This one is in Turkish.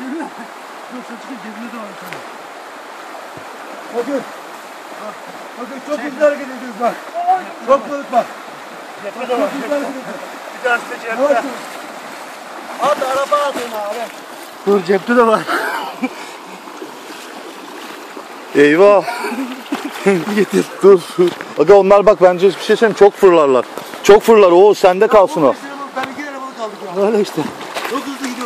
Geliyor. Yoksa çıkın cebinde de var bir tane. Bakın. Bakın çok hızlı hareket ediyoruz bak. Çok balık bak. Cepte de var. Bir cepte. dur. At araba atın abi. Dur cepte de var. Eyvah. Getir. Dur. Aga onlar bak bence hiçbir şey söyleyeyim çok fırlarlar. Çok fırlar. O sende kalsın o. Ben iki tane balık aldık ya. Öyle işte. Çok hızlı gidiyoruz ya.